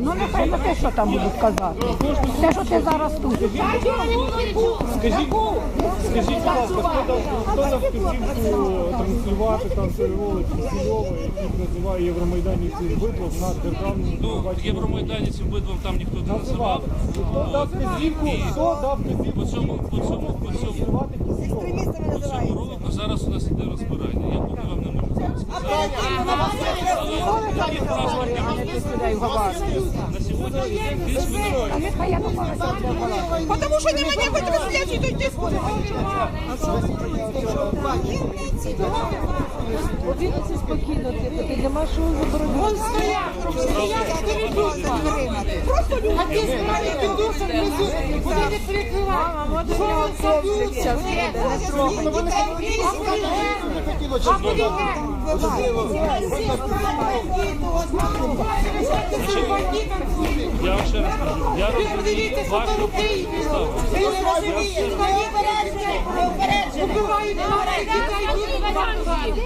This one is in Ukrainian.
Ну нехай на те, що там будуть казати. Те, що ти зараз тут. Скажіть, скажіть, будь ласка, хто дав, хто дав транслювати там цей ролик Кисельова, який називає євромайданівців витлов на державному Ну, телебаченні? євромайданівців видвом там ніхто не називав. Хто дав вказівку, хто дав вказівку По цьому, по цьому, по цьому, Кисельова? по цьому ролику зараз у нас Потому что нема ніякої трансляції, то йди скуди. Подивіться спокійно, ти нема що заборонити. Просто люди. Я вам ще раз кажу, я розумію вашу ставку. Ви не розумієте, ви упереджені, ви упереджені. Убивають дітей, діти, батьків.